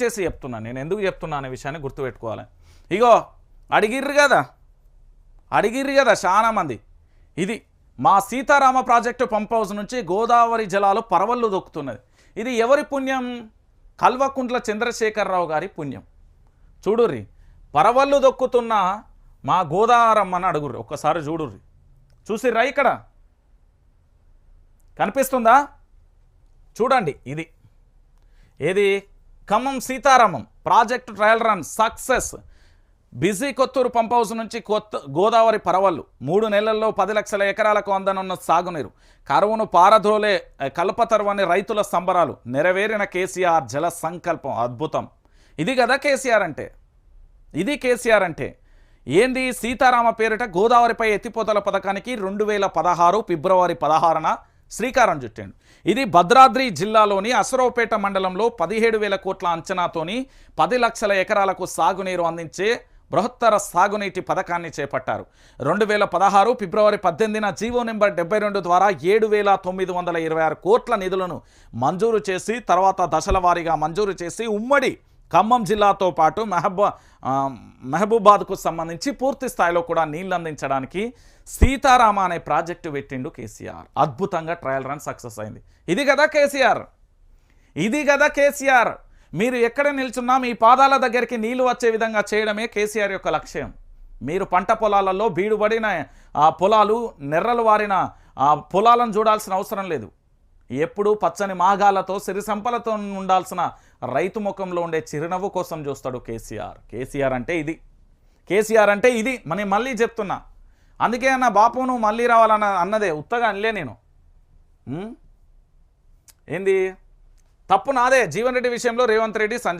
దయచేసి చెప్తున్నాను నేను ఎందుకు చెప్తున్నా అనే విషయాన్ని గుర్తుపెట్టుకోవాలి. ఇగో అడిగిర్రు కదా? అడిగిర్రు కదా చాలామంది. ఇది మా సీతారామ ప్రాజెక్టు పంప్ హౌస్ నుంచి గోదావరి జలాలు పరవళ్ళు దొక్కుతున్నది. ఇది ఎవరి పుణ్యం? కల్వకుంట్ల చంద్రశేఖరరావు గారి పుణ్యం. చూడుర్రి పరవళ్ళు దొక్కుతున్న మా గోదావరమ్మని అడుగుర్రి. ఒక్కసారి చూడుర్రి. చూసిర్రా ఇక్కడ? కనిపిస్తుందా? చూడండి ఇది. ఏది? Khammam Sitaramam project trial run success. B G Kotturu pump house నుంచి కొత్త గోదావరి పరవళ్ళు. మూడు నెలల్లో పది లక్షల ఎకరాలకు అందనున్న సాగునీరు. కరువును పారదోలే కల్పతరువని రైతుల సంబరాలు. నెరవేరిన కేసీఆర్ జల సంకల్పం అద్భుతం. ఇది కదా కేసీఆర్ అంటే? ఇది కేసీఆర్ అంటే. ఏంది సీతారామ పేరిట గోదావరిపై ఎత్తిపోతల పథకానికి రెండు వేల పదహారు ఫిబ్రవరి పదహారున శ్రీకారం చుట్టాడు. ఇది భద్రాద్రి జిల్లాలోని అసరావుపేట మండలంలో పదిహేడు వేల కోట్ల అంచనాతోని పది లక్షల ఎకరాలకు సాగునీరు అందించే బృహత్తర సాగునీటి పథకాన్ని చేపట్టారు. రెండు వేల పదహారు ఫిబ్రవరి పద్దెనిమిదిన జీవో నెంబర్ డెబ్బై రెండు ద్వారా ఏడు వేల తొమ్మిది వందల ఇరవై ఆరు కోట్ల నిధులను మంజూరు చేసి తర్వాత దశల వారీగా మంజూరు చేసి ఉమ్మడి ఖమ్మం జిల్లాతో పాటు మెహబా మెహబూబాద్కు సంబంధించి పూర్తి స్థాయిలో కూడా నీళ్ళు అందించడానికి సీతారామ అనే ప్రాజెక్టు పెట్టిండు కేసీఆర్. అద్భుతంగా ట్రయల్ రన్ సక్సెస్ అయింది. ఇది కదా కేసీఆర్. ఇది కదా కేసీఆర్. మీరు ఎక్కడ నిల్చున్నా మీ పాదాల దగ్గరికి నీళ్ళు వచ్చే విధంగా చేయడమే కేసీఆర్ యొక్క లక్ష్యం. మీరు పంట పొలాలలో బీడుబడిన ఆ పొలాలు నెర్రలు వారిన ఆ పొలాలను చూడాల్సిన అవసరం లేదు. ఎప్పుడు పచ్చని మాగాలతో సిరి సంపలతో ఉండాల్సిన రైతు ముఖంలో ఉండే చిరునవ్వు కోసం చూస్తాడు కేసీఆర్. కేసీఆర్ అంటే ఇది. కేసీఆర్ అంటే ఇది. మనం మళ్ళీ చెప్తున్నా. అందుకే అన్న బాపు నువ్వు మళ్ళీ రావాలన్న అన్నదే. ఉత్తగా అనలే నేను. ఏంది? తప్పు నాదే. జీవన్ రెడ్డి విషయంలో రేవంత్ రెడ్డి సంజయ్